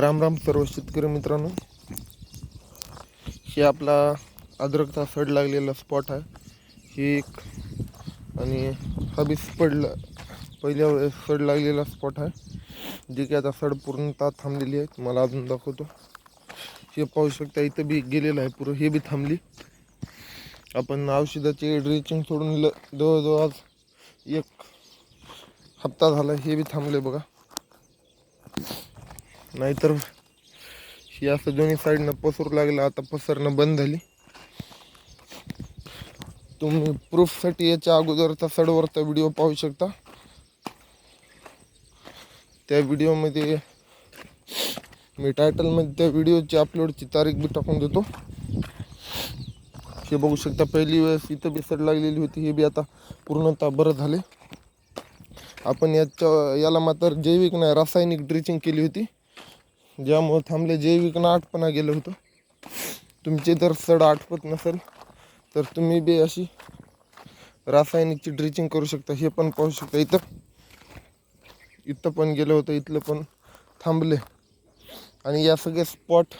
राम राम सर्व शेतकरी मित्रांनो. हे आपला अद्रकचा सड लागलेला स्पॉट आहे. ही एक आणि हा बी पडला पहिल्या वेळेस सड लागलेला स्पॉट आहे. जे की आता सड पूर्णतः थांबलेली आहे. तुम्हाला अजून दाखवतो. हे पाहू शकता इथं बी गेलेलं आहे पुरं. हे बी थांबली. आपण औषधाची ड्रेचिंग सोडून ल जवळजवळ आज एक हप्ता झाला. हे बी थांबले बघा. नाहीतर ही असं दोन्ही साईडनं पसरू लागलं आता पसरणं बंद झाली. तुम्ही प्रूफसाठी याच्या अगोदरचा सडवरचा व्हिडिओ पाहू शकता. त्या व्हिडिओमध्ये मी टायटलमध्ये त्या व्हिडिओची अपलोडची तारीख बी टाकून देतो. हे बघू शकता पहिली वेळेस इथं बी सड लागलेली होती हे बी आता पूर्णतः बरं झाले आपण याच्या याला मात्र जैविक नाही रासायनिक ड्रिचिंग केली होती. ज्यामुळं थांबले जैविकनं आठपणा गेलं होतं. तुमचे जर सड आठवत नसेल तर तुम्ही बी अशी रासायनिकची ड्रिचिंग करू शकता. हे पण पाहू शकता. इथं इथं पण गेलं होतं इथलं पण थांबले. आणि या सगळे स्पॉट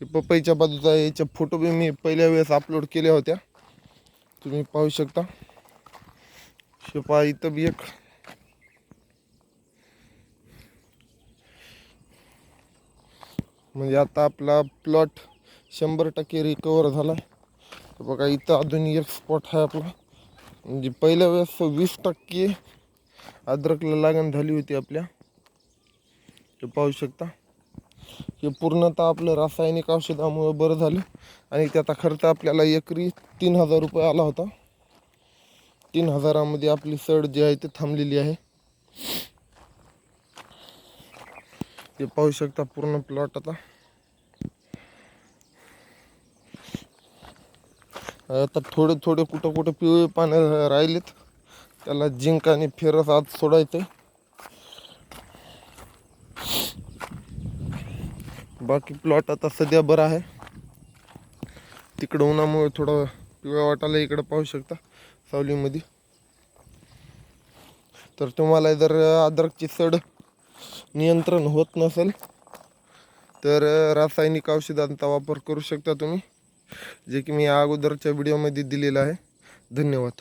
हे पपईच्या बाजूचा याचे फोटो बी मी पहिल्या वेळेस अपलोड केल्या होत्या. तुम्ही पाहू शकता. शेपा इथं बी एक म्हणजे आता आपला प्लॉट शंभर टक्के रिकवर झाला तर बघा इथं अजून एक स्पॉट आहे आपला. म्हणजे पहिल्या वेळेस वीस टक्के अद्रकला लागण झाली होती आपल्या. हे पाहू शकता. हे पूर्णतः आपलं रासायनिक औषधामुळे बरं झालं. आणि त्याचा खर्च आपल्याला एकरी तीन हजार रुपये आला होता. तीन हजारामध्ये आपली सड जी आहे ती थांबलेली आहे. ते पाहू शकता पूर्ण प्लॉट आता. आता थोडे थोडे कुठं कुठं पिवळे पानं राहिलेत. त्याला जिंक आणि फेरस आत सोडायचंय. बाकी प्लॉट आता सध्या बरा आहे. तिकडं उन्हामुळे थोडं पिवळा वाटायला इकडं पाहू शकता सावलीमध्ये. तर तुम्हाला जर अद्रकची सड नियंत्रण होत नसेल तर रासायनिक औषधांचा वापर करू शकता तुम्ही जे की मी अगोदरच्या व्हिडिओमध्ये दिलेला आहे. धन्यवाद.